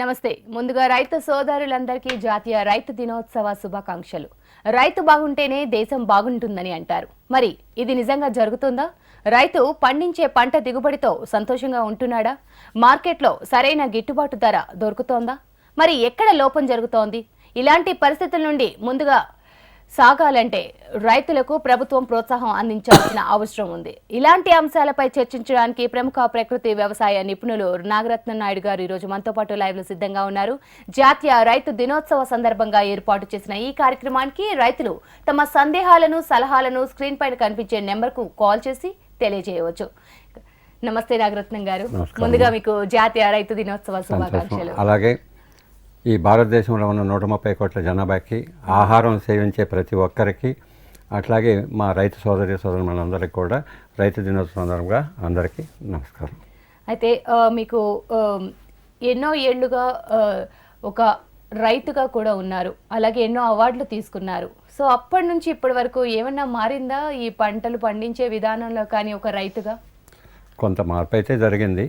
నమస్తే. ముందుగా రైతు సోదరులందరికీ జాతీయ రైతు దినోత్సవ శుభాకాంక్షలు. రైతు బాగుంటేనే దేశం బాగుంటుందని అంటారు. మరి ఇది నిజంగా జరుగుతుందా? రైతు పండించే పంట దిగుబడితో సంతోషంగా ఉంటున్నాడా? మార్కెట్లో సరైన గిట్టుబాటు ధర దొరుకుతోందా? మరి ఎక్కడ లోపం జరుగుతోంది? ఇలాంటి పరిస్థితుల నుండి ముందుగా సాగాలంటే రైతులకు ప్రభుత్వం ప్రోత్సాహం అందించాల్సిన అవసరం ఉంది. ఇలాంటి అంశాలపై చర్చించడానికి ప్రముఖ ప్రకృతి వ్యవసాయ నిపుణులు నాగరత్న నాయుడు గారు ఈ రోజు మనతో పాటు లైవ్లో సిద్ధంగా ఉన్నారు. జాతీయ రైతు దినోత్సవ సందర్భంగా ఏర్పాటు చేసిన ఈ కార్యక్రమానికి రైతులు తమ సందేహాలను సలహాలను స్క్రీన్ పైన కనిపించే నెంబర్కు కాల్ చేసి తెలియజేయవచ్చు. నమస్తే నాగరత్నం గారు. ముందుగా మీకు జాతీయ రైతు దినోత్సవ శుభాకాంక్షలు. అలాగే ఈ భారతదేశంలో ఉన్న నూట ముప్పై కోట్ల జనాభాకి ఆహారం సేవించే ప్రతి ఒక్కరికి అట్లాగే మా రైతు సోదరి సోదరు మనందరికీ కూడా రైతు దినోత్సవం సందర్భంగా అందరికీ నమస్కారం. అయితే మీకు ఎన్నో ఏళ్ళుగా ఆ, ఒక రైతుగా కూడా ఉన్నారు. అలాగే ఎన్నో అవార్డులు తీసుకున్నారు. సో అప్పటి నుంచి ఇప్పటి వరకు ఏమన్నా మారిందా ఈ పంటలు పండించే విధానంలో కానీ ఒక రైతుగా? కొంత మార్పు అయితే జరిగింది.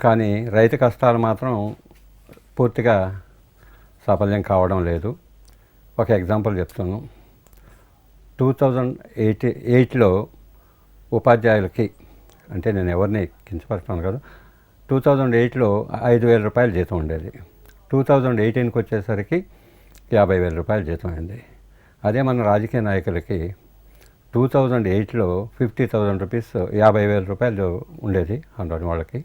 కానీ రైతు కష్టాలు మాత్రం పూర్తిగా సాఫల్యం కావడం లేదు. ఒక ఎగ్జాంపుల్ చెప్తాను. టూ థౌజండ్ ఎయిట్ ఎయిట్లో ఉపాధ్యాయులకి అంటే నేను ఎవరిని కించపరుస్తాను కాదు టూ థౌజండ్ ఎయిట్లో ఐదు వేల రూపాయల జీతం ఉండేది. టూ థౌజండ్ ఎయిటీన్కి వచ్చేసరికి యాభై వేల రూపాయల జీతం అయింది. అదే మన రాజకీయ నాయకులకి టూ థౌజండ్ ఎయిట్లో ఫిఫ్టీ థౌజండ్ రూపీస్ యాభై వేల రూపాయలు ఉండేది అందులోని వాళ్ళకి.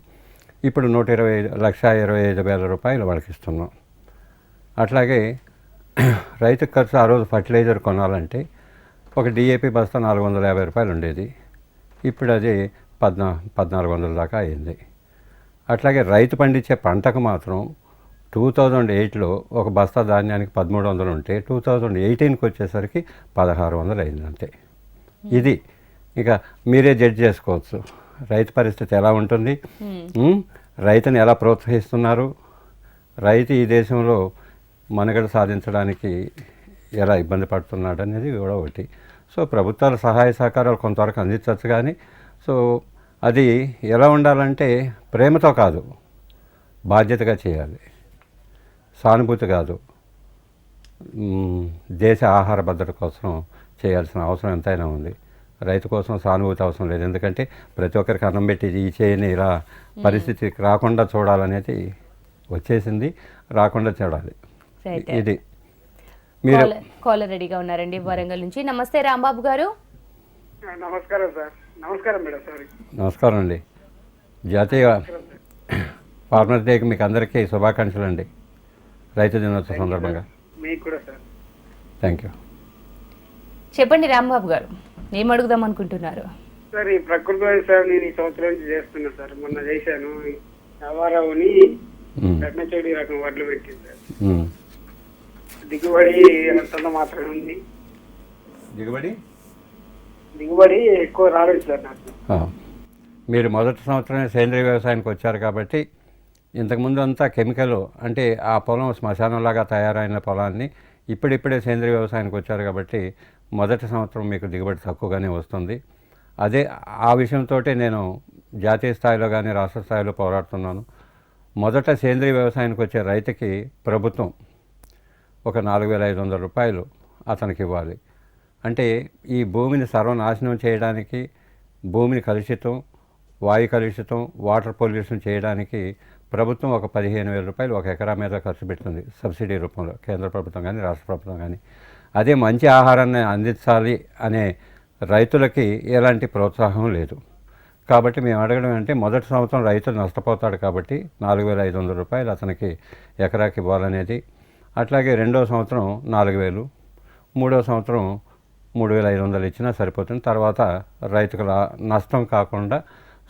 ఇప్పుడు నూట ఇరవై ఐదు లక్ష ఇరవై ఐదు వేల రూపాయలు వాళ్ళకి ఇస్తున్నాం అట్లాగే రైతు ఖర్చు ఆ రోజు ఫర్టిలైజర్ కొనాలంటే ఒక డిఏపి బస్తా నాలుగు వందల యాభై రూపాయలు ఉండేది. ఇప్పుడు అది పద్నా పద్నాలుగు వందల దాకా అయింది. అట్లాగే రైతు పండించే పంటకు మాత్రం టూ థౌజండ్ ఎయిట్లో ఒక బస్తా ధాన్యానికి పదమూడు వందలు ఉంటే టూ థౌజండ్ ఎయిటీన్కి వచ్చేసరికి పదహారు వందలు అయింది అంతే. ఇది ఇక మీరే జడ్జ్ చేసుకోవచ్చు. రైతు పరిస్థితి ఎలా ఉంటుంది? ఉమ్, రైతుని ఎలా ప్రోత్సహిస్తున్నారు? రైతు ఈ దేశంలో మనుగడ సాధించడానికి ఎలా ఇబ్బంది పడుతున్నాడు అనేది కూడా ఒకటి. సో ప్రభుత్వాల సహాయ సహకారాలు కొంతవరకు అందించవచ్చు కానీ సో అది ఎలా ఉండాలంటే ప్రేమతో కాదు బాధ్యతగా చేయాలి. సానుభూతి కాదు. దేశ ఆహార భద్రత కోసం చేయాల్సిన అవసరం ఎంతైనా ఉంది. రైతు కోసం సానుభూతి అవసరం లేదు. ఎందుకంటే ప్రతి ఒక్కరికి అన్నం పెట్టి ఈ చేయని ఇలా పరిస్థితి రాకుండా చూడాలనేది వచ్చేసింది. రాకుండా చూడాలి. ఇది. మీరు కాలర్- రెడీగా ఉన్నారండి వరంగల్ నుంచి. నమస్తే రాంబాబు గారు. నమస్కారం సార్. నమస్కారం మేడం సారీ. నమస్కారం అండి. జాతీయ ఫార్మర్స్ డేకి మీకు అందరికీ శుభాకాంక్షలు అండి. రైతు దినోత్సవ సందర్భంగా. మీకు కూడా సార్. థ్యాంక్ యూ చెప్పండి రాంబాబు గారు. ఏం అడుగుదాం అనుకుంటున్నారు? సార్ ఈ ప్రకృతి వ్యవసాయం నేను ఈ సంవత్సరం నుంచి చేస్తున్నా సార్. మొన్న చేశాను. నవారావుని మ్, రత్న చెడి రకం వడ్లు పెట్టింది సార్. దిగుబడి అంతంత మాత్రమే ఉంది. దిగుబడి? దిగుబడి ఎక్కువ రాలేదు సార్ నాకు. ఆ. మీరు మొదటి సంవత్సరమే సేంద్రీయ వ్యవసాయానికి వచ్చారు కాబట్టి ఇంతకుముందు అంతా కెమికల్ అంటే ఆ పొలం శ్మశానంలాగా తయారైన పొలాన్ని ఇప్పుడిప్పుడే సేంద్రీయ వ్యవసాయానికి వచ్చారు కాబట్టి మొదటి సంవత్సరం మీకు దిగుబడి తక్కువగానే వస్తుంది. అదే ఆ విషయంతో నేను జాతీయ స్థాయిలో కానీ రాష్ట్ర స్థాయిలో పోరాడుతున్నాను. మొదట సేంద్రీయ వ్యవసాయానికి వచ్చే రైతుకి ప్రభుత్వం ఒక నాలుగు వేల ఐదు వందల రూపాయలు అతనికి ఇవ్వాలి. అంటే ఈ భూమిని సర్వనాశనం చేయడానికి భూమిని కలుషితం వాయు కలుషితం వాటర్ పొల్యూషన్ చేయడానికి ప్రభుత్వం ఒక పదిహేను వేల రూపాయలు ఒక ఎకరా మీద ఖర్చు పెడుతుంది. సబ్సిడీ రూపంలో కేంద్ర ప్రభుత్వం కానీ రాష్ట్ర ప్రభుత్వం కానీ అదే మంచి ఆహారాన్ని అందించాలి అనే రైతులకి ఎలాంటి ప్రోత్సాహం లేదు. కాబట్టి మేము అడగడం అంటే మొదటి సంవత్సరం రైతు నష్టపోతాడు కాబట్టి నాలుగు వేల ఐదు వందల రూపాయలు అతనికి ఎకరాకి ఇవ్వాలనేది. అట్లాగే రెండో సంవత్సరం నాలుగు వేలు మూడో సంవత్సరం మూడు వేల ఐదు వందలు ఇచ్చినా సరిపోతుంది. తర్వాత రైతుకు లా- నష్టం కాకుండా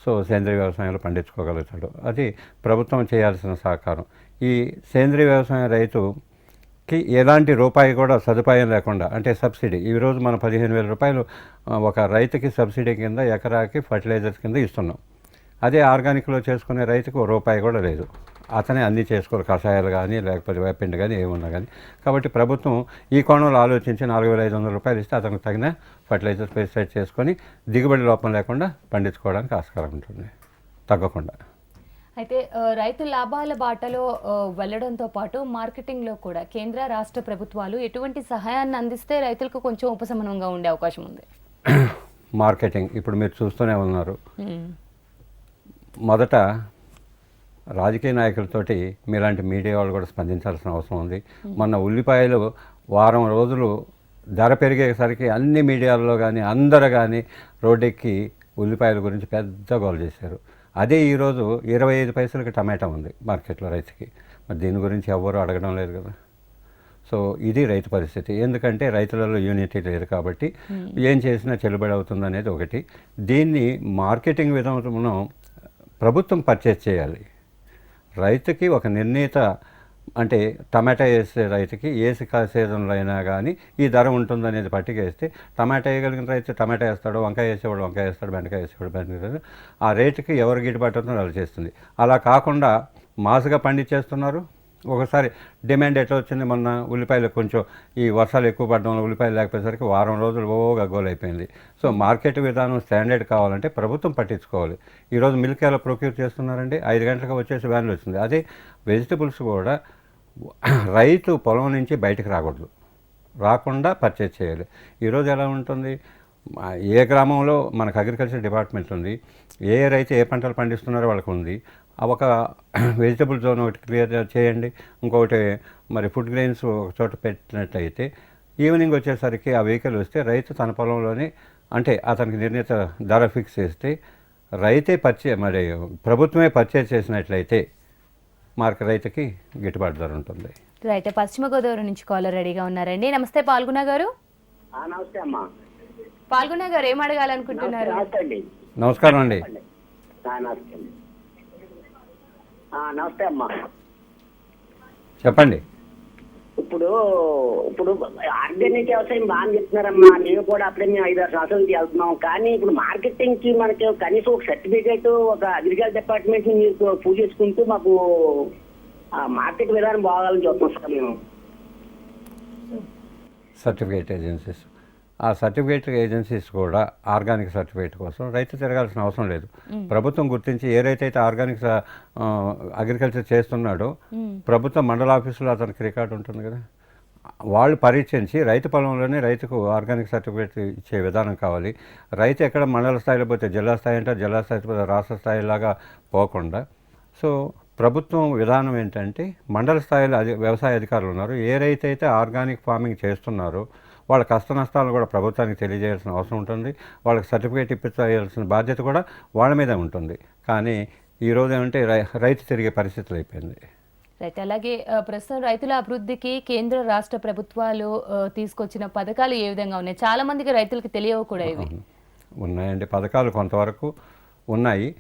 సో సేంద్రీయ వ్యవసాయంలో పండించుకోగలుగుతాడు. అది ప్రభుత్వం చేయాల్సిన సహకారం. ఈ సేంద్రీయ వ్యవసాయం రైతు కి ఎలాంటి రూపాయి కూడా సదుపాయం లేకుండా అంటే సబ్సిడీ ఈరోజు మనం పదిహేను వేల రూపాయలు ఒక రైతుకి సబ్సిడీ కింద ఎకరాకి ఫర్టిలైజర్స్ కింద ఇస్తున్నాం. అదే ఆర్గానిక్లో చేసుకునే రైతుకు రూపాయి కూడా లేదు. అతనే అన్నీ చేసుకోరు కషాయాలు కానీ లేకపోతే వేపిండి కానీ ఏమున్నా కానీ కాబట్టి ప్రభుత్వం ఈ కోణంలో ఆలోచించి నాలుగు వేల ఐదు వందల రూపాయలు ఇస్తే అతనికి తగిన ఫర్టిలైజర్ పెస్టిసైడ్ చేసుకొని దిగుబడి లోపం లేకుండా పండించుకోవడానికి ఆస్కారం ఉంటుంది. తగ్గకుండా. అయితే రైతు లాభాల బాటలో వెళ్ళడంతో పాటు మార్కెటింగ్లో కూడా కేంద్ర రాష్ట్ర ప్రభుత్వాలు ఎటువంటి సహాయాన్ని అందిస్తే రైతులకు కొంచెం ఉపశమనంగా ఉండే అవకాశం ఉంది? మార్కెటింగ్. ఇప్పుడు మీరు చూస్తూనే ఉన్నారు. మొదట రాజకీయ నాయకులతోటి మీలాంటి మీడియా వాళ్ళు కూడా స్పందించాల్సిన అవసరం ఉంది. మొన్న ఉల్లిపాయలు వారం రోజులు ధర పెరిగేసరికి అన్ని మీడియాల్లో కానీ అందరు కానీ రోడ్డెక్కి ఉల్లిపాయల గురించి పెద్ద గోల్ చేశారు. అదే ఈరోజు ఇరవై ఐదు పైసలకి టమాటా ఉంది మార్కెట్లో రైతుకి. మరి దీని గురించి ఎవరు అడగడం లేదు కదా. సో ఇది రైతు పరిస్థితి. ఎందుకంటే రైతులలో యూనిటీ లేదు కాబట్టి ఏం చేసినా చెల్లుబడి అవుతుంది అనేది ఒకటి. దీన్ని మార్కెటింగ్ విధానం ప్రభుత్వం పర్చేస్ చేయాలి. రైతుకి ఒక నిర్ణీత అంటే టమాటా వేసే రైతుకి ఏ కా- సీజన్లో అయినా కానీ ఈ ధర ఉంటుందనేది పట్టిక వేస్తే టమాటా వేయగలిగిన రైతు టమాటా వేస్తాడు వంకాయ వేసేవాడు వంకాయ వేస్తాడు బెండకాయ వేసేవాడు బెండకాయ ఆ రేటుకి ఎవరు గిట్టుబాటు అవుతుందో అలా చేస్తుంది. అలా కాకుండా మాసుగా పండించేస్తున్నారు. ఒకసారి డిమాండ్ ఎట్లా వచ్చింది మొన్న ఉల్లిపాయలు కొంచెం ఈ వర్షాలు ఎక్కువ పడడం వల్ల ఉల్లిపాయలు లేకపోయేసరికి వారం రోజులు ఓ గగ్గోలైపోయింది సో మార్కెట్ విధానం స్టాండర్డ్ కావాలంటే ప్రభుత్వం పట్టించుకోవాలి. ఈరోజు మిల్క్ ఎలా ప్రొక్యూర్ చేస్తున్నారండి? ఐదు గంటలకు వచ్చేసి వ్యాన్లు వచ్చింది. అదే వెజిటబుల్స్ కూడా రైతు పొలం నుంచి బయటకు రాకూడదు. రాకుండా పర్చేజ్ చేయాలి. ఈరోజు ఎలా ఉంటుంది? ఏ గ్రామంలో మనకు అగ్రికల్చర్ డిపార్ట్మెంట్ ఉంది. ఏ రైతు ఏ పంటలు పండిస్తున్నారో వాళ్ళకు ఉంది. ఒక వెజిటబుల్ జోన్ ఒకటి క్లియర్ చేయండి. ఇంకొకటి మరి ఫుడ్ గ్రెయిన్స్ ఒక చోట పెట్టినట్టయితే ఈవినింగ్ వచ్చేసరికి ఆ వెహికల్ వస్తే రైతు తన పొలంలోనే అంటే అతనికి నిర్ణీత ధర ఫిక్స్ చేస్తే రైతే పర్చే మరి ప్రభుత్వమే పర్చేజ్ చేసినట్లయితే మార్క రైతుకి గిట్టుబాటు ధర ఉంటుంది. అయితే పశ్చిమ గోదావరి నుంచి కాలర్ రెడీగా ఉన్నారండి. నమస్తే పాల్గొన గారు. ఆ, నమస్తే అమ్మా. పాల్గొన గారు ఏం అడగాలనుకుంటున్నారు? నమస్కారం అండి. నమస్తే అమ్మా. చెప్పండి. ఇప్పుడు ఇప్పుడు ఆర్గానిక్ వ్యవసాయం బాగా చెప్తున్నారమ్మా నేను కూడా అప్పుడే మేము ఐదు ఆరు సంవత్సరాలు వెళ్తున్నాం. కానీ ఇప్పుడు మార్కెటింగ్కి మనకి కనీసం ఒక సర్టిఫికేట్ ఒక అగ్రికల్చర్ డిపార్ట్మెంట్ని మీరు పూజ చేసుకుంటూ మాకు ఆ మార్కెట్ విధానం బాగాలని చూస్తున్నాం సార్ మేము. Certificate agencies. ఆ సర్టిఫికేట్ ఏజెన్సీస్ కూడా ఆర్గానిక్ సర్టిఫికేట్ కోసం రైతు తిరగాల్సిన అవసరం లేదు. ప్రభుత్వం గుర్తించి ఏ రైతు అయితే ఆర్గానిక్ అగ్రికల్చర్ చేస్తున్నాడో ప్రభుత్వ మండల ఆఫీసులో అతనికి రికార్డు ఉంటుంది కదా. వాళ్ళు పరీక్షించి రైతు పొలంలోనే రైతుకు ఆర్గానిక్ సర్టిఫికేట్ ఇచ్చే విధానం కావాలి. రైతు ఎక్కడ మండల స్థాయిలో పోతే జిల్లా స్థాయి అంటే జిల్లా స్థాయి పోతే రాష్ట్ర స్థాయిలాగా పోకుండా. సో ప్రభుత్వం విధానం ఏంటంటే మండల స్థాయిలో అది వ్యవసాయ అధికారులు ఉన్నారు. ఏ రైతు అయితే ఆర్గానిక్ ఫార్మింగ్ చేస్తున్నారో వాళ్ళ కష్ట నష్టాలు కూడా ప్రభుత్వానికి తెలియజేయాల్సిన అవసరం ఉంటుంది. వాళ్ళకి సర్టిఫికేట్ ఇప్పించాల్సిన బాధ్యత కూడా వాళ్ళ మీద ఉంటుంది. కానీ ఈరోజు ఏమంటే రై- రైతు తిరిగే పరిస్థితులు అయిపోయింది. అయితే అలాగే ప్రస్తుతం రైతుల అభివృద్ధికి కేంద్ర రాష్ట్ర ప్రభుత్వాలు తీసుకొచ్చిన పథకాలు ఏ విధంగా ఉన్నాయి? చాలా మందికి రైతులకు తెలియవు కూడా ఇవి. ఉన్నాయండి పథకాలు కొంతవరకు ఉన్నాయి.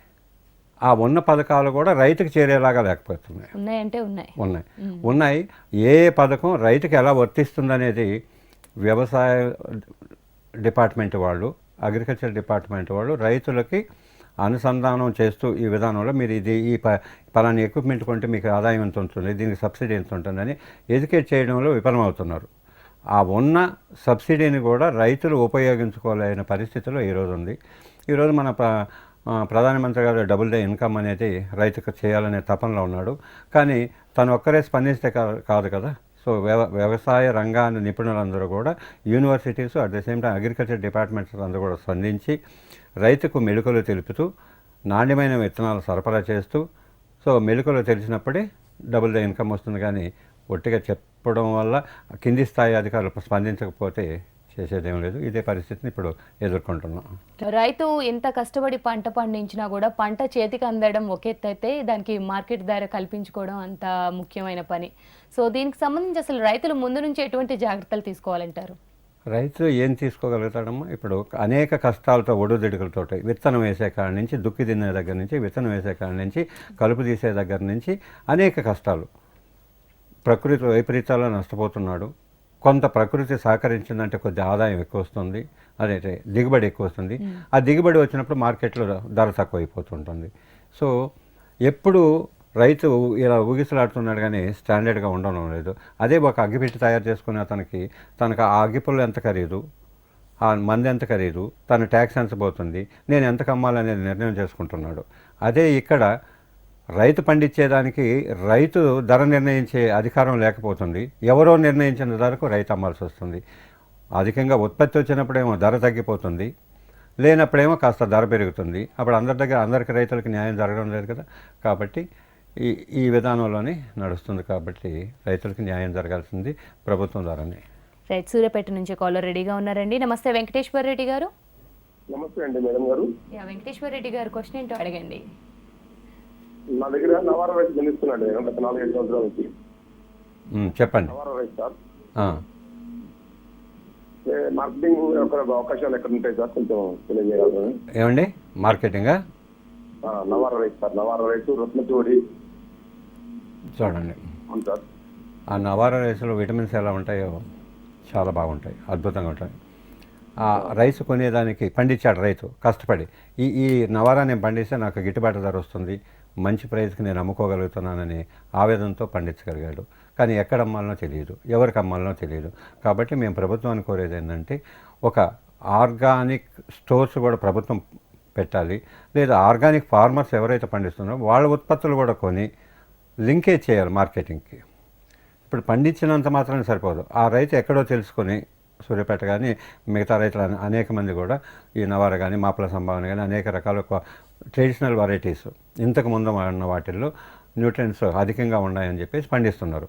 ఆ ఉన్న పథకాలు కూడా రైతుకు చేరేలాగా లేకపోతున్నాయి. ఉన్నాయంటే ఉన్నాయి. ఉన్నాయి. ఉన్నాయి. ఏ ఏ పథకం రైతుకి ఎలా వర్తిస్తుందనేది వ్యవసాయ డిపార్ట్మెంట్ వాళ్ళు అగ్రికల్చర్ డిపార్ట్మెంట్ వాళ్ళు రైతులకి అనుసంధానం చేస్తూ ఈ విధానంలో మీరు ఇది ఈ ప పలాని ఎక్విప్మెంట్ కొంటే మీకు ఆదాయం ఎంత ఉంటుంది దీనికి సబ్సిడీ ఎంత ఉంటుందని ఎడ్యుకేట్ చేయడంలో విఫలమవుతున్నారు. ఆ ఉన్న సబ్సిడీని కూడా రైతులు ఉపయోగించుకోలేని పరిస్థితిలో ఈరోజు ఉంది. ఈరోజు మన ప్రధానమంత్రి గారు డబుల్ డే ఇన్కమ్ అనేది రైతుకు చేయాలనే తపనలో ఉన్నాడు. కానీ తను ఒక్కరే స్పందిస్తే కాదు కదా. సో వ్యవ వ్యవసాయ రంగాన్ని నిపుణులందరూ కూడా universities at the same time agriculture departments అందరూ కూడా స్పందించి రైతుకు మెళుకులు తెలుపుతూ నాణ్యమైన విత్తనాలు సరఫరా చేస్తూ సో మెళుకులు తెలిసినప్పుడే డబుల్ ద ఇన్కమ్ వస్తుంది. కానీ ఒట్టిగా చెప్పడం వల్ల కింది స్థాయి అధికారులు స్పందించకపోతే చేసేదేం లేదు. ఇదే పరిస్థితిని ఇప్పుడు ఎదుర్కొంటున్నాం. రైతు ఎంత కష్టపడి పంట పండించినా కూడా పంట చేతికి అందడం ఒక ఎత్తు అయితే దానికి మార్కెట్ ధర కల్పించుకోవడం అంత ముఖ్యమైన పని. సో దీనికి సంబంధించి అసలు రైతులు ముందు నుంచి ఎటువంటి జాగ్రత్తలు తీసుకోవాలంటారు? రైతు ఏం తీసుకోగలుగుతాడమ్మా? ఇప్పుడు అనేక కష్టాలతో ఒడుదిడుకులతో విత్తనం వేసే కాడ నుంచి దుక్కి తినే దగ్గర నుంచి విత్తనం వేసే కాడ నుంచి కలుపు తీసే దగ్గర నుంచి అనేక కష్టాలు. ప్రకృతి వైపరీత్యాల్లో నష్టపోతున్నాడు. కొంత ప్రకృతి సహకరించిందంటే కొద్ది ఆదాయం ఎక్కువ వస్తుంది అదే దిగుబడి ఎక్కువ వస్తుంది ఆ దిగుబడి వచ్చినప్పుడు మార్కెట్లో ధర తక్కువ అయిపోతుంటుంది సో ఎప్పుడు రైతు ఇలా ఊగిసలాడుతున్నాడు కానీ స్టాండర్డ్గా ఉండడం లేదు. అదే ఒక అగ్గిపెట్టి తయారు చేసుకుని అతనికి తనకు ఆ అగ్గిపుల్ల ఎంత ఖరీదు ఆ మంది ఎంత ఖరీదు తన ట్యాక్స్ ఎంత పోతుంది నేను ఎంత కమ్మాలనేది నిర్ణయం చేసుకుంటున్నాడు. అదే ఇక్కడ రైతు పండించేదానికి రైతు ధర నిర్ణయించే అధికారం లేకపోతుంది. ఎవరో నిర్ణయించిన ధరకు రైతు అమ్మాల్సి వస్తుంది. అధికంగా ఉత్పత్తి వచ్చినప్పుడేమో ధర తగ్గిపోతుంది. లేనప్పుడేమో కాస్త ధర పెరుగుతుంది. అప్పుడు అందరి దగ్గర అందరికి రైతులకు న్యాయం జరగడం లేదు కదా. కాబట్టి ఈ ఈ విధానంలోనే నడుస్తుంది కాబట్టి రైతులకు న్యాయం జరగాల్సింది ప్రభుత్వం ద్వారానే. రైట్ సూర్యాపేట నుంచి కాలర్ రెడీగా ఉన్నారండి. నమస్తే వెంకటేశ్వర రెడ్డి గారు. నమస్తే అండి మేడం గారు. యా వెంకటేశ్వర రెడ్డి గారు క్వశ్చన్ ఏంటో అడగండి. నా దగ్గర నవారా రైస్ గెలుస్తున్నాడు నేను గత నాలుగైదు సంవత్సరాల నుంచి. చెప్పండి. Navara rice sir. మార్కెటింగ్ అవకాశాలు ఎక్కడ ఉంటాయి సార్? కొంచెం తెలియజేయగలరు? ఏమండి? మార్కెటింగా? Navara rice sir. Navara rice Ratnachudi చూడండి. సార్. ఆ నవారా రైస్లో విటమిన్స్ ఎలా ఉంటాయో చాలా బాగుంటాయి. అద్భుతంగా ఉంటాయి. ఆ రైస్ కొనేదానికి పండించాడు రైతు. కష్టపడి. ఈ ఈ నవారా నేను పండిస్తే నాకు గిట్టుబాటు ధర వస్తుంది. మంచి ప్రైజ్కి నేను అమ్ముకోగలుగుతున్నానని ఆవేదనతో పండించగలిగాడు. కానీ ఎక్కడ అమ్మాలనో తెలియదు. ఎవరికి అమ్మాలనో తెలియదు. కాబట్టి మేము ప్రభుత్వాన్ని కోరేది ఏంటంటే ఒక ఆర్గానిక్ స్టోర్స్ కూడా ప్రభుత్వం పెట్టాలి. లేదా ఆర్గానిక్ ఫార్మర్స్ ఎవరైతే పండిస్తున్నారో వాళ్ళ ఉత్పత్తులు కూడా కొని లింకేజ్ చేయాలి మార్కెటింగ్కి. ఇప్పుడు పండించినంత మాత్రమే సరిపోదు. ఆ రైతు ఎక్కడో తెలుసుకొని సూర్యాపేట కానీ మిగతా రైతులు అనేక మంది కూడా ఈ నవార కానీ మాపల సంభావన కానీ అనేక రకాల ట్రెడిషనల్ వెరైటీస్ ఇంతకు ముందు ఉన్న వాటిల్లో న్యూట్రియన్స్ అధికంగా ఉన్నాయని చెప్పేసి పండిస్తున్నారు.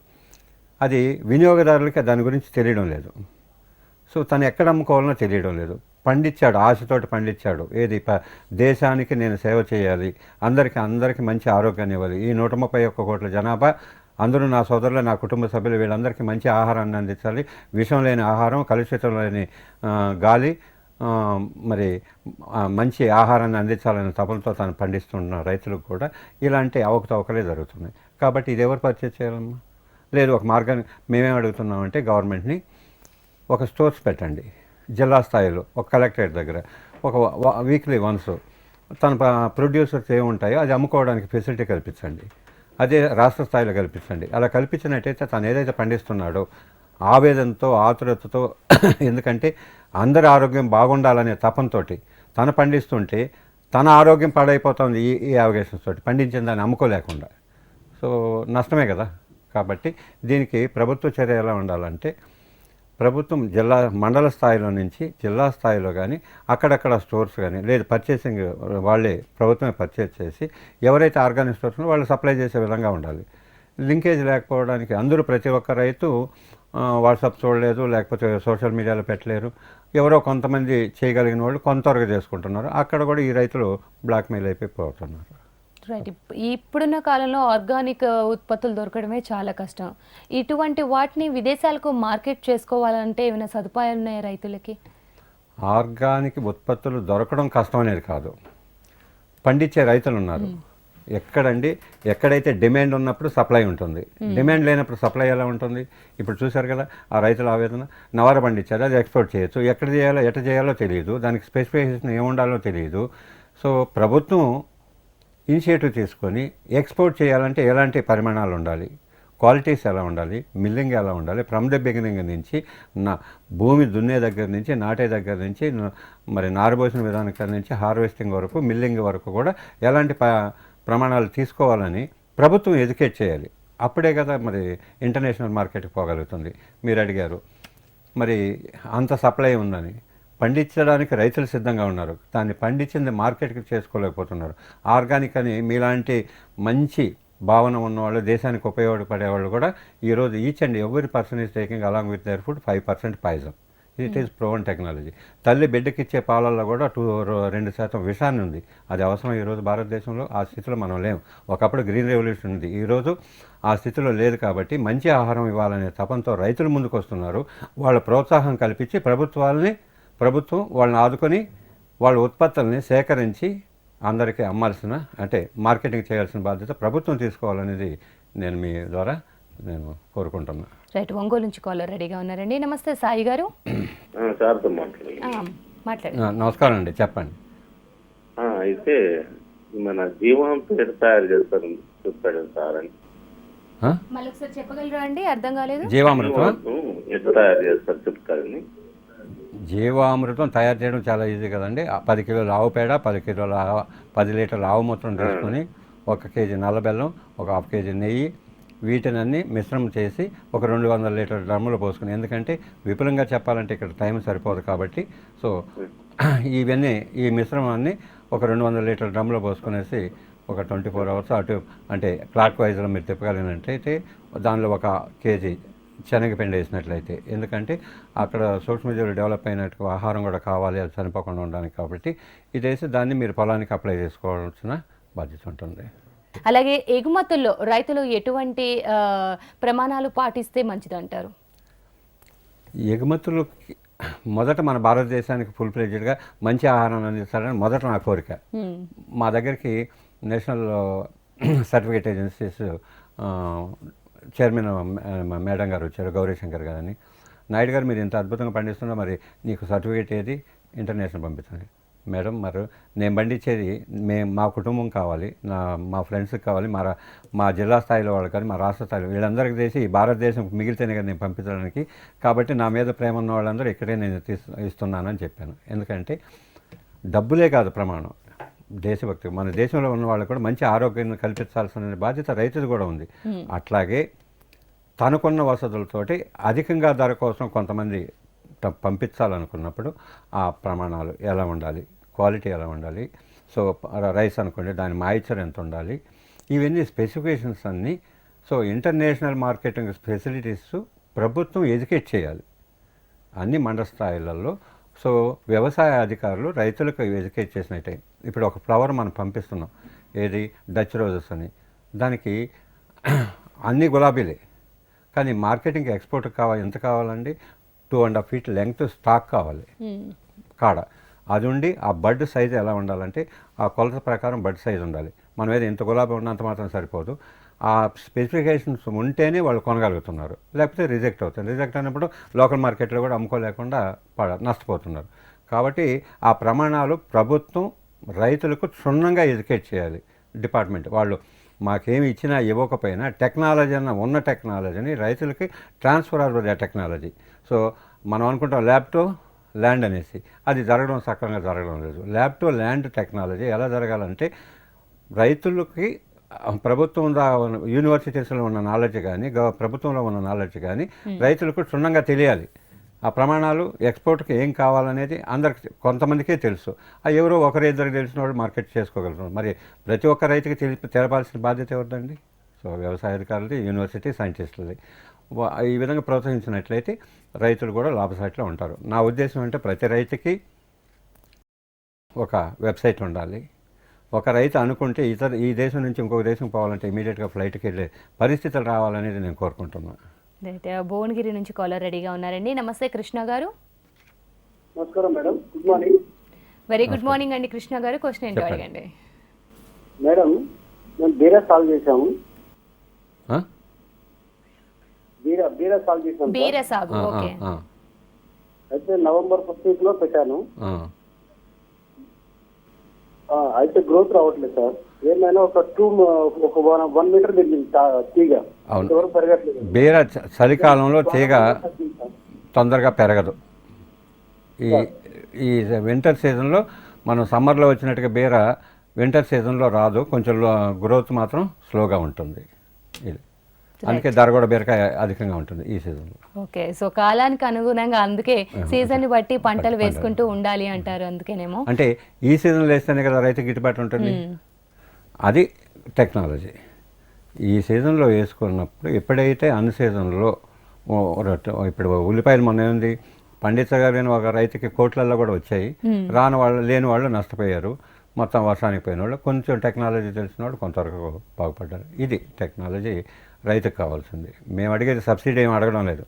అది వినియోగదారులకి దాని గురించి తెలియడం లేదు. సో తను ఎక్కడ అమ్ముకోవాలనో తెలియడం లేదు. పండించాడు ఆశతోటి పండించాడు ఏది ప దేశానికి నేను సేవ చేయాలి అందరికీ అందరికీ మంచి ఆరోగ్యాన్ని ఇవ్వాలి. ఈ నూట ముప్పై ఒక్క కోట్ల జనాభా అందరూ నా సోదరులు నా కుటుంబ సభ్యులు వీళ్ళందరికీ మంచి ఆహారాన్ని అందించాలి. విషం లేని ఆహారం కలుషితం లేని గాలి మరి మంచి ఆహారాన్ని అందించాలనే తపనతో తను పండిస్తున్న రైతులకు కూడా ఇలాంటి అవకతవకలే జరుగుతున్నాయి. కాబట్టి ఇది ఎవరు పర్చేజ్ చేయాలమ్మా? లేదు ఒక మార్గాన్ని మేమేం అడుగుతున్నామంటే గవర్నమెంట్ని ఒక స్టోర్స్ పెట్టండి. జిల్లా స్థాయిలో ఒక కలెక్టరేట్ దగ్గర ఒక వీక్లీ వన్స్ తన ప్రొడ్యూసర్స్ ఏముంటాయో అది అమ్ముకోవడానికి ఫెసిలిటీ కల్పించండి. అదే రాష్ట్ర స్థాయిలో కల్పించండి. అలా కల్పించినట్టయితే తను ఏదైతే పండిస్తున్నాడో ఆవేదనతో ఆతురతతో ఎందుకంటే అందరి ఆరోగ్యం బాగుండాలనే తపంతోటి తను పండిస్తుంటే తన ఆరోగ్యం పాడైపోతుంది ఈ ఈ అవగేషన్స్ తోటి పండించిన దాన్ని అమ్ముకోలేకుండా. సో నష్టమే కదా. కాబట్టి దీనికి ప్రభుత్వ చర్య ఎలా ఉండాలంటే ప్రభుత్వం జిల్లా మండల స్థాయిలో నుంచి జిల్లా స్థాయిలో కానీ అక్కడక్కడ స్టోర్స్ కానీ లేదు పర్చేసింగ్ వాళ్ళే ప్రభుత్వమే పర్చేస్ చేసి ఎవరైతే ఆర్గానిక్ స్టోర్స్ ఉన్నారో వాళ్ళు సప్లై చేసే విధంగా ఉండాలి. లింకేజ్ లేకపోవడానికి అందరూ ప్రతి ఒక్క రైతు వాట్సాప్ చూడలేదు లేకపోతే సోషల్ మీడియాలో పెట్టలేరు. ఎవరో కొంతమంది చేయగలిగిన వాళ్ళు కొంతవరకు చేసుకుంటున్నారు. అక్కడ కూడా ఈ రైతులు బ్లాక్మెయిల్ అయిపోతున్నారు రైట్ ఇప్- ఇప్పుడున్న కాలంలో ఆర్గానిక్ ఉత్పత్తులు దొరకడమే చాలా కష్టం. ఇటువంటి వాటిని విదేశాలకు మార్కెట్ చేసుకోవాలంటే ఏమైనా సదుపాయాలు ఉన్నాయా రైతులకి? ఆర్గానిక్ ఉత్పత్తులు దొరకడం కష్టం అనేది కాదు. పండించే రైతులు ఉన్నారు. ఎక్కడండి? ఎక్కడైతే డిమాండ్ ఉన్నప్పుడు సప్లై ఉంటుంది. డిమాండ్ లేనప్పుడు సప్లై ఎలా ఉంటుంది? ఇప్పుడు చూశారు కదా ఆ రైతుల ఆవేదన. నవార పండించారు అది ఎక్స్పోర్ట్ చేయొచ్చు. ఎక్కడ చేయాలో ఎట చేయాలో తెలియదు. దానికి స్పెసిఫికేషన్ ఏముండాలో తెలియదు. సో ప్రభుత్వం ఇనిషియేటివ్ తీసుకొని ఎక్స్పోర్ట్ చేయాలంటే ఎలాంటి పరిమాణాలు ఉండాలి? క్వాలిటీస్ ఎలా ఉండాలి? మిల్లింగ్ ఎలా ఉండాలి? ఫ్రమ్ ద బిగినింగ్ నుంచి నా భూమి దున్నే దగ్గర నుంచి నాటే దగ్గర నుంచి మరి నారబోసిన విధానం నుంచి హార్వెస్టింగ్ వరకు మిల్లింగ్ వరకు కూడా ఎలాంటి ప ప్రమాణాలు తీసుకోవాలని ప్రభుత్వం ఎడ్యుకేట్ చేయాలి. అప్పుడే కదా మరి ఇంటర్నేషనల్ మార్కెట్కి పోగలుగుతుంది. మీరు అడిగారు. మరి అంత సప్లై ఉందని. పండించడానికి రైతులు సిద్ధంగా ఉన్నారు. దాన్ని పండించింది మార్కెట్కి చేసుకోలేకపోతున్నారు. ఆర్గానిక్ అని మీలాంటి మంచి భావన ఉన్నవాళ్ళు దేశానికి ఉపయోగపడే వాళ్ళు కూడా ఈరోజు each and every person is taking along with their food five percent poison it is proven technology తల్లి బిడ్డకిచ్చే పాలల్లో కూడా టూ రెండు శాతం విషాన్ని ఉంది. అది అవసరం ఈరోజు భారతదేశంలో ఆ స్థితిలో మనం లేము. ఒకప్పుడు గ్రీన్ రెవల్యూషన్ ఉంది ఈరోజు ఆ స్థితిలో లేదు కాబట్టి మంచి ఆహారం ఇవ్వాలనే తపంతో రైతులు ముందుకు వస్తున్నారు. వాళ్ళ ప్రోత్సాహం కల్పించి ప్రభుత్వాలని ప్రభుత్వం వాళ్ళని ఆదుకొని వాళ్ళ ఉత్పత్తుల్ని సేకరించి అందరికీ అమ్మాల్సిన అంటే మార్కెటింగ్ చేయాల్సిన బాధ్యత ప్రభుత్వం తీసుకోవాలనేది నేను మీ ద్వారా నేను కోరుకుంటున్నా. రైట్ ఒంగోలు నుంచి కాలర్ రెడీగా ఉన్నారండి. నమస్తే సాయి గారు. మాట్లాడండి. నమస్కారం అండి చెప్పండి. ఆ, అయితే మన జీవాంశం ఎట్లా తయారు చేస్తారు చెప్పాడు సార్ అని. ఆ? మళ్ళీ ఒకసారి చెప్పగలరా అండి? అర్థం కాలేదు. జీవామృతం? ఎట్లా తయారు చేస్తారు చెప్తారని. జీవామృతం తయారు చేయడం చాలా ఈజీ కదండి. పది కిలోల ఆవు పేడ పది కిలోల ఆవ- పది లీటర్ల ఆవు మూత్రం తీసుకొని ఒక కేజీ నల్ల బెల్లం ఒక హాఫ్ కేజీ నెయ్యి వీటిని అన్ని మిశ్రమం చేసి ఒక రెండు వందల లీటర్ డ్రమ్ములు పోసుకుని ఎందుకంటే విపులంగా చెప్పాలంటే ఇక్కడ టైం సరిపోదు కాబట్టి. సో ఇవన్నీ ఈ మిశ్రమాన్ని ఒక రెండు వందల లీటర్ డ్రమ్లో పోసుకునేసి ఒక ట్వంటీ ఫోర్ అవర్స్ అటు అంటే క్లాక్ వైజ్లో మీరు తిప్పగలిగినట్లయితే దానిలో ఒక కేజీ శనగపిండి వేసినట్లయితే. ఎందుకంటే అక్కడ సూక్ష్మజీవులు డెవలప్ అయినట్టు ఆహారం కూడా కావాలి అది చనిపోకుండా ఉండడానికి కాబట్టి. ఇది వేసి దాన్ని మీరు పొలానికి అప్లై చేసుకోవాల్సిన బాధ్యత ఉంటుంది. అలాగే ఎగుమతుల్లో రైతులు ఎటువంటి ప్రమాణాలు పాటిస్తే మంచిదంటారు ఎగుమతులు మొదట మన భారతదేశానికి ఫుల్ ఫ్లెడ్జ్డ్గా మంచి ఆహారం అందించాలని మొదట నా కోరిక. మా దగ్గరికి నేషనల్ సర్టిఫికేట్ ఏజెన్సీస్ చైర్మన్ మ- మేడం గారు వచ్చారు గౌరీశంకర్ గారు అని. నాయుడు గారు మీరు ఇంత అద్భుతంగా పండిస్తున్నా మరి నీకు సర్టిఫికేట్ ఏది? ఇంటర్నేషనల్ పంపించండి మేడం మరి నేను పండించేది మే మా కుటుంబం కావాలి నా మా ఫ్రెండ్స్కి కావాలి మా మా జిల్లా స్థాయిలో వాళ్ళు కానీ మా రాష్ట్ర స్థాయిలో వీళ్ళందరికీ చేసి ఈ భారతదేశం మిగిలితేనే కదా నేను పంపించడానికి. కాబట్టి నా మీద ప్రేమ ఉన్న వాళ్ళందరూ ఇక్కడే నేను తీసు ఇస్తున్నానని చెప్పాను. ఎందుకంటే డబ్బులే కాదు ప్రమాణం. దేశభక్తి మన దేశంలో ఉన్న వాళ్ళకు కూడా మంచి ఆరోగ్యాన్ని కల్పించాల్సిన బాధ్యత రైతుది కూడా ఉంది. అట్లాగే తనకున్న వసతులతోటి అధికంగా ధర కోసం కొంతమంది పంపించాలనుకున్నప్పుడు ఆ ప్రమాణాలు ఎలా ఉండాలి? క్వాలిటీ ఎలా ఉండాలి? సో రైస్ అనుకోండి దాని మాయిచర్ ఎంత ఉండాలి? ఇవన్నీ స్పెసిఫికేషన్స్ అన్నీ సో ఇంటర్నేషనల్ మార్కెటింగ్ ఫెసిలిటీస్ ప్రభుత్వం ఎడ్యుకేట్ చేయాలి. అన్ని మండల స్థాయిలలో సో వ్యవసాయ అధికారులు రైతులకు ఎడ్యుకేట్ చేసినట్టే ఇప్పుడు ఒక ఫ్లవర్ మనం పంపిస్తున్నాం ఏది? డచ్ రోజెస్ అని. దానికి అన్ని గులాబీలే. కానీ మార్కెటింగ్ ఎక్స్పోర్ట్ కావాలి ఎంత కావాలండి? Two and half feet length stock కావాలి. కాడ. అది ఉండి ఆ బడ్ సైజ్ ఎలా ఉండాలంటే ఆ కొలత ప్రకారం బడ్ సైజ్ ఉండాలి. మనం ఏదో ఇంత గులాబీ ఉన్నంత మాత్రం సరిపోదు. ఆ స్పెసిఫికేషన్స్ ఉంటేనే వాళ్ళు కొనగలుగుతున్నారు. లేకపోతే రిజెక్ట్ అవుతుంది రిజెక్ట్ అయినప్పుడు లోకల్ మార్కెట్లో కూడా అమ్ముకోలేకుండా పడ నష్టపోతున్నారు. కాబట్టి ఆ ప్రమాణాలు ప్రభుత్వం రైతులకు క్షుణ్ణంగా ఎడ్యుకేట్ చేయాలి డిపార్ట్మెంట్. వాళ్ళు మాకేమి ఇచ్చినా ఇవ్వకపోయినా టెక్నాలజీ అన్న ఉన్న టెక్నాలజీని రైతులకి ట్రాన్స్ఫర్ అవ్వదు ఆ టెక్నాలజీ. సో మనం అనుకుంటాం ల్యాబ్ టు ల్యాండ్ అనేసి. అది జరగడం సక్రమంగా జరగడం లేదు. ల్యాబ్ టు ల్యాండ్ టెక్నాలజీ ఎలా జరగాలంటే రైతులకి ప్రభుత్వం యూనివర్సిటీస్లో ఉన్న నాలెడ్జ్ కానీ గవ- ప్రభుత్వంలో ఉన్న నాలెడ్జ్ కానీ రైతులకు క్షుణ్ణంగా తెలియాలి. ఆ ప్రమాణాలు ఎక్స్పోర్ట్కి ఏం కావాలనేది అందరికి కొంతమందికే తెలుసు. ఆ ఎవరో ఒకరు ఇద్దరు తెలిసిన వాళ్ళు మార్కెట్ చేసుకోగలరు మరి ప్రతి ఒక్క రైతుకి తెలిపి తెలపాల్సిన బాధ్యత ఎవరిదండి? సో వ్యవసాయ అధికారులది యూనివర్సిటీ సైంటిస్టులది. ఈ విధంగా ప్రోత్సహించినట్లయితే రైతులు కూడా లాభసాటిలో ఉంటారు. నా ఉద్దేశం అంటే ప్రతి రైతుకి ఒక వెబ్సైట్ ఉండాలి. ఒక రైతు అనుకుంటే ఇతర ఈ దేశం నుంచి ఇంకొక దేశం పోవాలంటే ఇమీడియట్గా ఫ్లైట్కి వెళ్ళే పరిస్థితులు రావాలనేది నేను కోరుకుంటున్నాను రైట్ భువనగిరి నుంచి కాలర్ రెడీగా ఉన్నారండి. నమస్తే కృష్ణ గారు. నమస్కారం madam. Good morning. Very good morning అండి కృష్ణ గారు. క్వశ్చన్ ఏంటో. అడగండి. మేడం మేము బీరా సాల్వ్ చేసాము ఆ? బీరా బీరా సాగు ఓకే. ఆ, అయితే నవంబర్ ఫస్ట్ వీక్లో పెట్టాను. ఆ. ఆ, అయితే గ్రోత్ రావట్లేదు సార్. ఏమైనా ఒక టూ ఒక వన్ వన్ మీటర్ పెరిగింది తీగ. పెరగట్లేదు. బీర చలికాలంలో తీగ తొందరగా పెరగదు. ఈ ఈ వింటర్ సీజన్లో మనం సమ్మర్లో వచ్చినట్టుగా బీర వింటర్ సీజన్లో రాదు. కొంచెం గ్రోత్ మాత్రం స్లోగా ఉంటుంది. ఇది. అందుకే ధర కూడా బీరకాయ అధికంగా ఉంటుంది ఈ సీజన్లో ఓకే సో కాలానికి అనుగుణంగా అందుకే సీజన్ బట్టి పంటలు వేసుకుంటూ ఉండాలి అంటారు అందుకేనేమో. అంటే ఈ సీజన్లో వేస్తేనే కదా రైతు గిట్టుబాటు ఉంటుంది? అది టెక్నాలజీ ఈ సీజన్లో వేసుకున్నప్పుడు ఎప్పుడైతే అన్ సీజన్లో ఇప్పుడు ఉల్లిపాయలు మొన్న ఏంది పండించగలిగిన ఒక రైతుకి కోట్లల్లో కూడా వచ్చాయి. రాని వాళ్ళు లేని వాళ్ళు నష్టపోయారు. మొత్తం వర్షానికి పోయిన వాళ్ళు కొంచెం టెక్నాలజీ తెలిసిన వాళ్ళు కొంతవరకు బాగుపడ్డారు. ఇది టెక్నాలజీ రైతుకు కావాల్సింది. మేము అడిగేది సబ్సిడీ ఏమి అడగడం లేదు.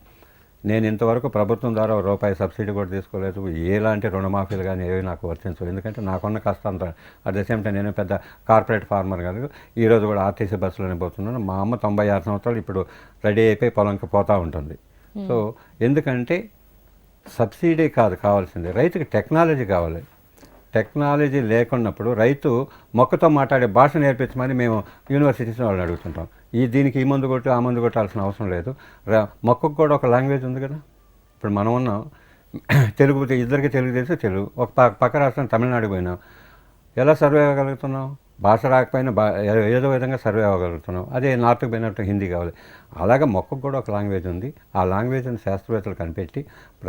నేను ఇంతవరకు ప్రభుత్వం ద్వారా రూపాయి సబ్సిడీ కూడా తీసుకోలేదు. ఎలాంటి రుణమాఫీలు కానీ ఏవి నాకు వర్తించవు. ఎందుకంటే నాకున్న కష్టం అట్ ద సేమ్ టైం నేను పెద్ద కార్పొరేట్ ఫార్మర్ కాదు. ఈరోజు కూడా ఆర్టీసీ బస్సులోనే పోతున్నాను. మా అమ్మ తొంభై ఆరు సంవత్సరాలు ఇప్పుడు రెడీ అయిపోయి పొలంకి పోతూ ఉంటుంది. సో ఎందుకంటే సబ్సిడీ కాదు కావాల్సింది. రైతుకి టెక్నాలజీ కావాలి. టెక్నాలజీ లేకున్నప్పుడు రైతు మొక్కతో మాట్లాడే భాష నేర్పించమని మేము యూనివర్సిటీస్ వాళ్ళని అడుగుతుంటాం. ఈ దీనికి ఈ మందు కొట్టు ఆ మందు కొట్టాల్సిన అవసరం లేదు. మొక్కకు కూడా ఒక లాంగ్వేజ్ ఉంది కదా? ఇప్పుడు మనం ఉన్నాం. తెలుగు ఇద్దరికి తెలుగు తెలిసి తెలుగు. ఒక ప- పక్క రాష్ట్రం తమిళనాడు పోయినాం. ఎలా సర్వే అవ్వగలుగుతున్నాం? భాష రాకపోయినా బా ఏదో విధంగా సర్వే అవ్వగలుగుతున్నాం. అదే నార్త్కి పోయినట్టు హిందీ కావాలి. అలాగే మొక్కకు కూడా ఒక లాంగ్వేజ్ ఉంది. ఆ లాంగ్వేజ్ని శాస్త్రవేత్తలు కనిపెట్టి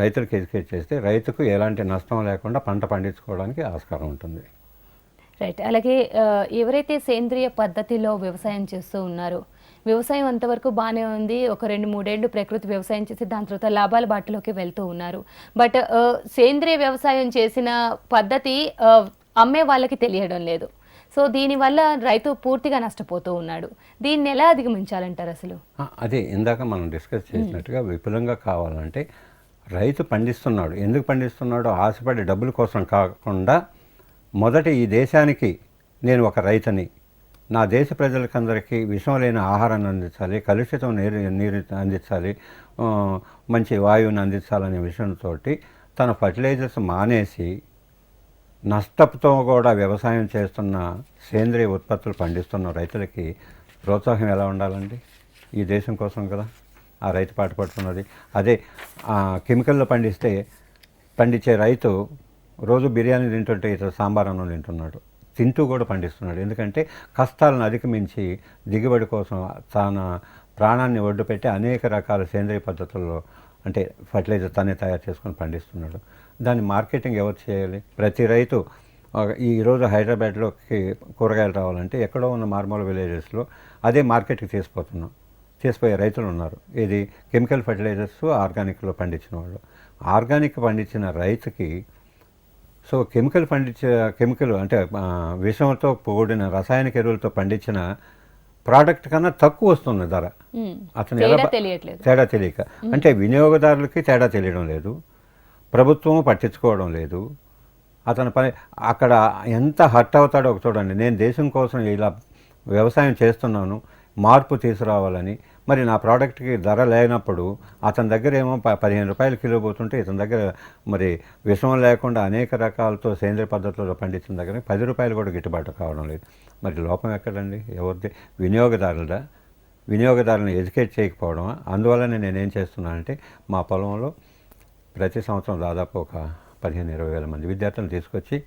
రైతులకు ఎడ్యుకేట్ చేస్తే రైతుకు ఎలాంటి నష్టం లేకుండా పంట పండించుకోవడానికి ఆస్కారం ఉంటుంది. రైట్. అలాగే ఎవరైతే సేంద్రియ పద్ధతిలో వ్యవసాయం చేస్తూ ఉన్నారో వ్యవసాయం అంతవరకు బాగానే ఉంది. ఒక రెండు మూడేళ్ళు ప్రకృతి వ్యవసాయం చేసి దాని తర్వాత లాభాల బాటలోకి వెళ్తూ ఉన్నారు. బట్ సేంద్రియ వ్యవసాయం చేసిన పద్ధతి అమ్మే వాళ్ళకి తెలియడం లేదు. సో దీనివల్ల రైతు పూర్తిగా నష్టపోతూ ఉన్నాడు. దీన్ని ఎలా అధిగమించాలంటారు అసలు? అదే ఇందాక మనం డిస్కస్ చేసినట్టుగా విపులంగా కావాలంటే రైతు పండిస్తున్నాడు. ఎందుకు పండిస్తున్నాడో ఆశపడి డబ్బుల కోసం కాకుండా మొదట ఈ దేశానికి నేను ఒక రైతని నా దేశ ప్రజలకందరికీ విషం లేని ఆహారాన్ని అందించాలి కలుషితం నీరు నీరు అందించాలి మంచి వాయువుని అందించాలనే విషయంతో తన ఫర్టిలైజర్స్ మానేసి నష్టంతో కూడా వ్యవసాయం చేస్తున్న సేంద్రియ ఉత్పత్తులు పండిస్తున్న రైతులకి ప్రోత్సాహం ఎలా ఉండాలండి? ఈ దేశం కోసం కదా ఆ రైతు పాటు పడుతున్నది. అదే కెమికల్లో పండిస్తే పండించే రైతు రోజు బిర్యానీ తింటుంటే ఇతర సాంబార్ అన్నం తింటున్నాడు. తింటూ కూడా పండిస్తున్నాడు. ఎందుకంటే కష్టాలను అధిగమించి దిగుబడి కోసం తన ప్రాణాన్ని ఒడ్డు పెట్టి అనేక రకాల సేంద్రియ పద్ధతుల్లో అంటే ఫర్టిలైజర్ తనే తయారు చేసుకొని పండిస్తున్నాడు. దాన్ని మార్కెటింగ్ ఎవరు చేయాలి? ప్రతి రైతు ఈరోజు ఈ రోజు హైదరాబాద్లోకి కూరగాయలు రావాలంటే ఎక్కడో ఉన్న మార్మూల విలేజెస్లో అదే మార్కెట్కి తీసుకుపోతున్నాం తీసుకుపోయే రైతులు ఉన్నారు. ఇది కెమికల్ ఫర్టిలైజర్స్ ఆర్గానిక్లో పండించిన వాళ్ళు. ఆర్గానిక్ పండించిన రైతుకి సో కెమికల్ పండించే కెమికల్ అంటే విషంతో కూడిన రసాయనిక ఎరువులతో పండించిన ప్రోడక్ట్ కన్నా తక్కువ వస్తుంది ధర. అతను ఎలా తేడా తెలియక. అంటే వినియోగదారులకి తేడా తెలియడం లేదు. ప్రభుత్వం పట్టించుకోవడం లేదు. అతని పని అక్కడ ఎంత హర్ట్ అవుతాడో ఒక చూడండి. నేను దేశం కోసం ఇలా వ్యవసాయం చేస్తున్నాను మార్పు తీసుకురావాలని మరి నా ప్రోడక్ట్కి ధర లేనప్పుడు అతని దగ్గర ఏమో పదిహేను రూపాయలు కిలో పోతుంటే ఇతని దగ్గర మరి విషం లేకుండా అనేక రకాలతో సేంద్రియ పద్ధతుల్లో పండించిన దగ్గర పది రూపాయలు కూడా గిట్టుబాటు కావడం లేదు. మరి లోపం ఎక్కడండి? ఎవరిది? వినియోగదారులదా? వినియోగదారులను ఎడ్యుకేట్ చేయకపోవడం అందువలన నేనేం చేస్తున్నానంటే మా పొలంలో ప్రతి సంవత్సరం దాదాపు ఒక పదిహేను ఇరవై వేల మంది విద్యార్థులను తీసుకొచ్చి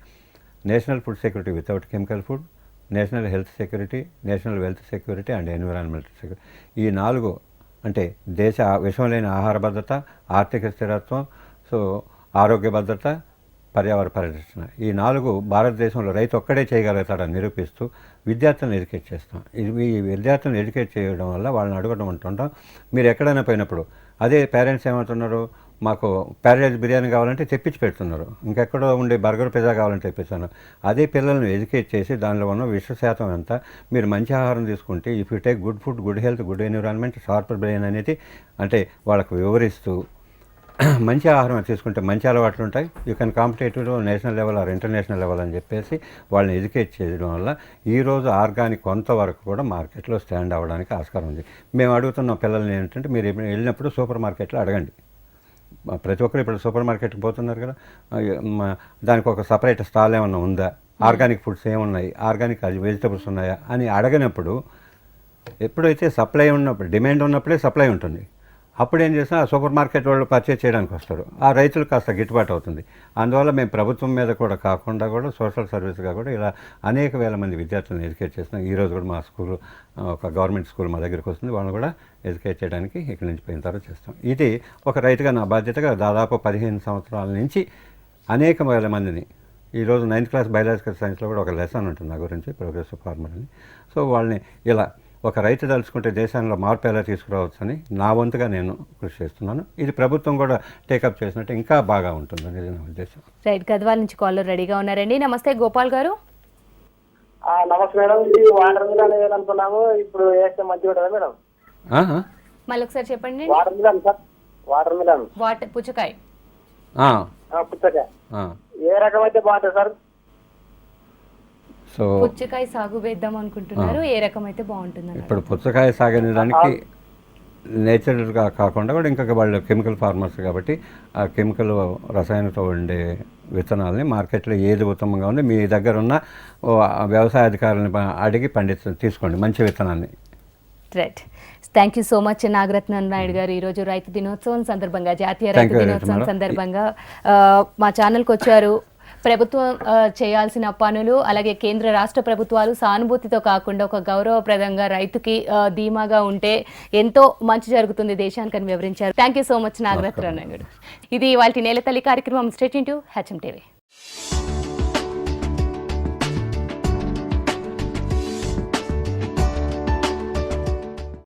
national food security without chemical food national health security national wealth security and environmental security. ఈ నాలుగు అంటే దేశ ఆ- విషం లేని ఆహార భద్రత ఆర్థిక స్థిరత్వం సో ఆరోగ్య భద్రత పర్యావరణ పరిరక్షణ. ఈ నాలుగు భారతదేశంలో రైతు ఒక్కడే చేయగలుగుతాడని నిరూపిస్తూ విద్యార్థులను ఎడ్యుకేట్ చేస్తాం ఇది ఈ విద్యార్థులను ఎడ్యుకేట్ చేయడం వల్ల వాళ్ళని అడగడం అంటుంటాం. మీరు ఎక్కడైనా పోయినప్పుడు అదే పేరెంట్స్ ఏమంటున్నారు? మాకు ప్యారడైజ్ బిర్యానీ కావాలంటే తెప్పించి పెడుతున్నారు. ఇంకెక్కడో ఉండే బర్గర్ పిజ్జా కావాలంటే తెప్పిస్తాను. అదే పిల్లల్ని ఎడ్యుకేట్ చేసి దానిలో ఉన్న విష శాతం ఎంత మీరు మంచి ఆహారం తీసుకుంటే if you take good food good health good environment sharp brain అనేది అంటే వాళ్ళకు వివరిస్తూ మంచి ఆహారం తీసుకుంటే మంచి అలవాట్లు ఉంటాయి. You can competitive national level or international level అని చెప్పేసి వాళ్ళని ఎడ్యుకేట్ చేయడం వల్ల ఈరోజు ఆర్గానిక్ కొంతవరకు కూడా మార్కెట్లో స్టాండ్ అవ్వడానికి ఆస్కారం ఉంది. మేము అడుగుతున్న పిల్లల్ని ఏంటంటే మీరు వెళ్ళినప్పుడు సూపర్ మార్కెట్లో అడగండి. ప్రతి ఒక్కరు ఇప్పుడు సూపర్ మార్కెట్కి పోతున్నారు కదా దానికి ఒక సపరేట్ స్టాల్ ఏమన్నా ఉందా? ఆర్గానిక్ ఫుడ్స్ ఏమున్నాయి? ఆర్గానిక్ వెజిటబుల్స్ ఉన్నాయా? అని అడగనప్పుడు ఎప్పుడైతే సప్లై ఉన్నప్పుడు డిమాండ్ ఉన్నప్పుడే సప్లై ఉంటుంది. అప్పుడు ఏం చేసినా ఆ సూపర్ మార్కెట్ వాళ్ళు పర్చేజ్ చేయడానికి వస్తారు. ఆ రైతులు కాస్త గిట్టుబాటు అవుతుంది. అందువల్ల మేము ప్రభుత్వం మీద కూడా కాకుండా కూడా సోషల్ సర్వీస్గా కూడా ఇలా అనేక వేల మంది విద్యార్థులను ఎడ్యుకేట్ చేస్తున్నాం. ఈరోజు కూడా మా స్కూల్ ఒక గవర్నమెంట్ స్కూల్ మా దగ్గరికి వస్తుంది. వాళ్ళని కూడా ఎడ్యుకేట్ చేయడానికి ఇక్కడి నుంచి పోయిన తర్వాత చేస్తాం. ఇది ఒక రైతుగా నా బాధ్యతగా దాదాపు పదిహేను సంవత్సరాల నుంచి అనేక వేల మందిని ఈరోజు నైన్త్ క్లాస్ బయాలజికల్ సైన్స్లో కూడా ఒక లెసన్ ఉంటుంది నా గురించి ప్రోగ్రెసివ్ ఫార్మర్ అని. సో వాళ్ళని ఇలా ఒక రైతు తలుచుకుంటే దేశంలో మార్పు ఎలా తీసుకురావచ్చని నా వంతుగా నేను కృషి చేస్తున్నాను. ఇది ప్రభుత్వం కూడా టేకప్ చేసినట్టు ఇంకా బాగా ఉంటుందని నా ఉద్దేశం. రైట్ గద్వాల నుంచి కాలర్ రెడీగా ఉన్నారండి. నమస్తే గోపాల్ గారు. ఆ, నమస్తే మేడం. ఇది వాటర్ మిలన్ వేయాలనుకున్నాము ఇప్పుడు వేస్తే మంచిగా ఉంటుందా మేడం. మళ్ళీ ఒకసారి చెప్పండి. Watermelon sir. Water melon. Water పుచ్చకాయ. ఆ, ఆ, పుచ్చకాయ. ఆ. ఏ రకం అయితే బాగుంటుంది సార్? సో పుచ్చకాయ సాగు వేద్దాం అనుకుంటున్నారు. ఏ రకం అయితే బాగుంటుంది ఇప్పుడు పుచ్చకాయ సాగని దానికి నేచురల్గా కాకుండా కూడా ఇంకా వాళ్ళు కెమికల్ ఫార్మర్స్ కాబట్టి ఆ కెమికల్ రసాయనంతో ఉండే విత్తనాలని మార్కెట్లో ఏది ఉత్తమంగా ఉంది మీ దగ్గర ఉన్న వ్యవసాయ అధికారులను అడిగి పండించ తీసుకోండి. మంచి విత్తనాన్ని. Right thank you so much Nagaratna Naidu garu. ఈరోజు రైతు దినోత్సవం సందర్భంగా జాతీయ రైతు దినోత్సవం. సందర్భంగా మా ఛానల్కి వచ్చారు. ప్రభుత్వం చేయాల్సిన పనులు అలాగే కేంద్ర రాష్ట్ర ప్రభుత్వాలు సానుభూతితో కాకుండా ఒక గౌరవప్రదంగా రైతుకి ధీమాగా ఉంటే ఎంతో మంచి జరుగుతుంది దేశానికి అని వివరించారు. Thank you so much Nagaratna ఇది వాళ్ళ నేలతల్లి కార్యక్రమం. State into HM TV